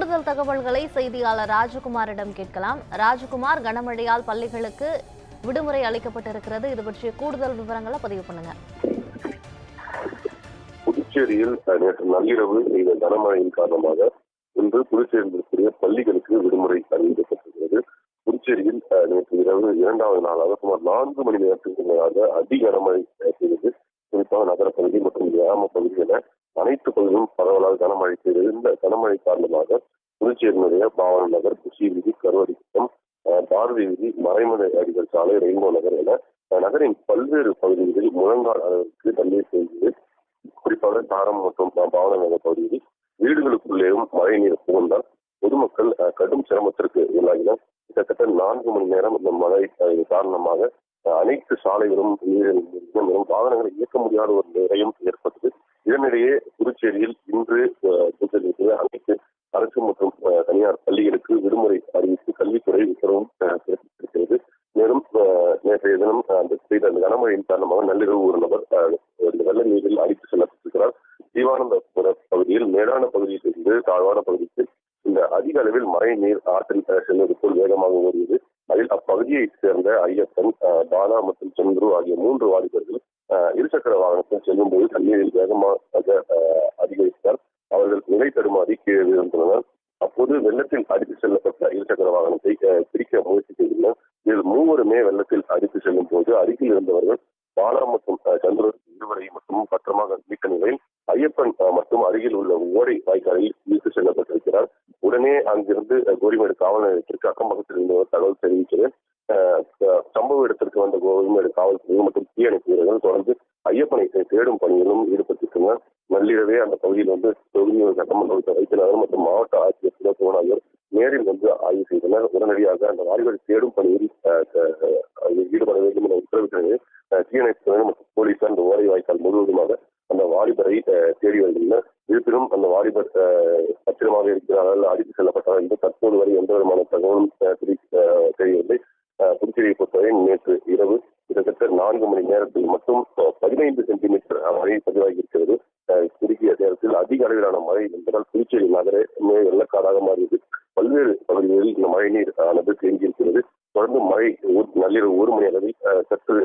கூடுதல் தகவல்களை செய்தியாளர் ராஜகுமாரிடம் கேட்கலாம். ராஜகுமார் கனமழையால் பள்ளிகளுக்கு விடுமுறை அளிக்கப்பட்டிருக்கிறது. இது பற்றிய கூடுதல் விவரங்களை பதிவு பண்ணுங்க. புதுச்சேரியில் நேற்று நள்ளிரவு செய்த கனமழையின் காரணமாக இன்று புதுச்சேரியில் இருக்கக்கூடிய பள்ளிகளுக்கு விடுமுறை அறிவிக்கப்பட்டிருக்கிறது. புதுச்சேரியில் நேற்று இரவு இரண்டாவது நாளாக சுமார் நான்கு மணி நேரத்திற்கு மேலாக அதி கனமழை அஹ், பெய்தது. குறிப்பாக நகரப்பகுதி மற்றும் கிராம பகுதி என அனைத்து பகுதிகளும் பரவலாக கனமழை பெய்தது. இந்த கனமழை காரணமாக புதுச்சேரியினுடைய பாவன நகர் குஷி வீதி கருவடி குப்பம் பாரதி வீதி மறைமலை அடிகள் சாலை ரெயின்போ நகர் என நகரின் பல்வேறு பகுதிகளில் முழங்கால் அளவிற்கு தண்ணீர் பெய்தது குறிப்பாக தாரம் மற்றும் பாவன நகர் பகுதியில் வீடுகளுக்குள்ளேயும் மழை நீர் புகுந்தால் பொதுமக்கள் அஹ், கடும் சிரமத்திற்கு உள்ளாகினர். கிட்டத்தட்ட நான்கு மணி நேரம் இந்த மழை காரணமாக அஹ், அனைத்து சாலைகளும் நீரில் வாகனங்களை இயக்க முடியாத ஒரு நிலையும் ஏற்பட்டது. இதனிடையே புதுச்சேரியில் இன்று புதுச்சேரியில் அனைத்து அரசு மற்றும் தனியார் பள்ளிகளுக்கு விடுமுறை அறிவித்து கல்வித்துறை உத்தரவும் பிறப்பித்திருக்கிறது. மேலும் நேற்றைய தினம் அந்த செய்த அந்த கனமழையின் காரணமாக நள்ளிரவு ஒரு நபர் வெள்ள நீரில் அடித்து செல்லப்பட்டிருக்கிறார். ஜீவானந்தபுர பகுதியில் மேலான பகுதியில் இருந்து தாழ்வான பகுதிக்கு இந்த அதிக அளவில் மழை நீர் ஆற்றில் செல்வது போல் வேகமாக ஓடியது. அதில் அப்பகுதியைச் சேர்ந்த ஐயப்பன் பாலா மற்றும் சந்துரு ஆகிய மூன்று வாலிபர்கள் இருசக்கர வாகனத்தில் செல்லும் போது தண்ணீரில் வேகமாக அதிகரித்தார் அதிகரித்தால் அவர்கள் நிலை தடுமாறி கீழே விழுந்துள்ளனர் அப்போது வெள்ளத்தில் அடித்து செல்லப்பட்ட இருசக்கர வாகனத்தை பிரிக்க பிடிக்க முயற்சி செய்துள்ளனர். இதில் மூவருமே வெள்ளத்தில் அடித்து செல்லும் போது அருகில் இருந்தவர்கள் பாலா மற்றும் அஹ், சந்திரன் இருவரை மட்டும் பத்திரமாக மீட்ட நிலையில் ஐயப்பன் மற்றும் அருகில் உள்ள ஓடை வாய்க்காலில் இழுத்து செல்லப்பட்டிருக்கிறார். உடனே அங்கிருந்து கோரிமேடு காவல் நிலையத்திற்கு அக்கம் பக்கத்தில் இருந்தவர் தகவல் தெரிவிக்கிறது சம்பவ இடத்திற்கு வந்த கோரிமேடு காவல்துறை மற்றும் தீயணைப்பு வீரர்கள் தொடர்ந்து ஐயப்பனை தேடும் பணியிலும் ஈடுபட்டிருக்கின்றனர் நள்ளிரவே அந்த பகுதியில் வந்து தொகுதி சட்டமன்ற உறுப்பினர் மற்றும் மாவட்ட ஆட்சியர் சுதர்சவன் ஆகியோர் நேரில் வந்து ஆய்வு செய்தனர். உடனடியாக அந்த வாலிபரை தேடும் பணியில் ஈடுபட வேண்டும் என உத்தரவிட்டது. தீயணைப்பு மற்றும் போலீசார் அந்த ஓலை வாய்க்கால் முழுவதுமாக அந்த வாலிபரை தேடி வருகின்றனர். இருப்பினும் அந்த வாலிபர் பத்திரமாக இருக்கிறார்கள் அடித்து செல்லப்பட்டார் என்று தற்போது வரை எந்த விதமான தகவலும் தெரியவில்லை. புதுச்சேரியை பொறுத்தவரை நேற்று இரவு கிட்டத்தட்ட நான்கு மணி நேரத்தில் மட்டும் பதினைந்து சென்டிமீட்டர் மழை பதிவாகி இருக்கிறது குறுகிய நேரத்தில் அதிக அளவிலான மழை என்பதால் புதுச்சேரி நகரமே வெள்ளக்காடாக மாறியது. பல்வேறு பகுதிகளில் இந்த மழை நீர் ஆனது தேங்கியிருக்கிறது. தொடர்ந்து மழை நள்ளிரவு ஒரு மணி அளவில் சற்று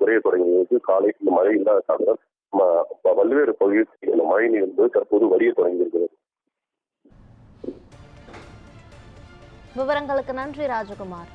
குறைய தொடங்கியது. காலை இந்த மழை இல்லாத காரணம் பல்வேறு பகுதிகளில் இந்த மழை நீர் என்பது தற்போது வடிய தொடங்கியிருக்கிறது. விவரங்களுக்கு நன்றி ராஜகுமார்.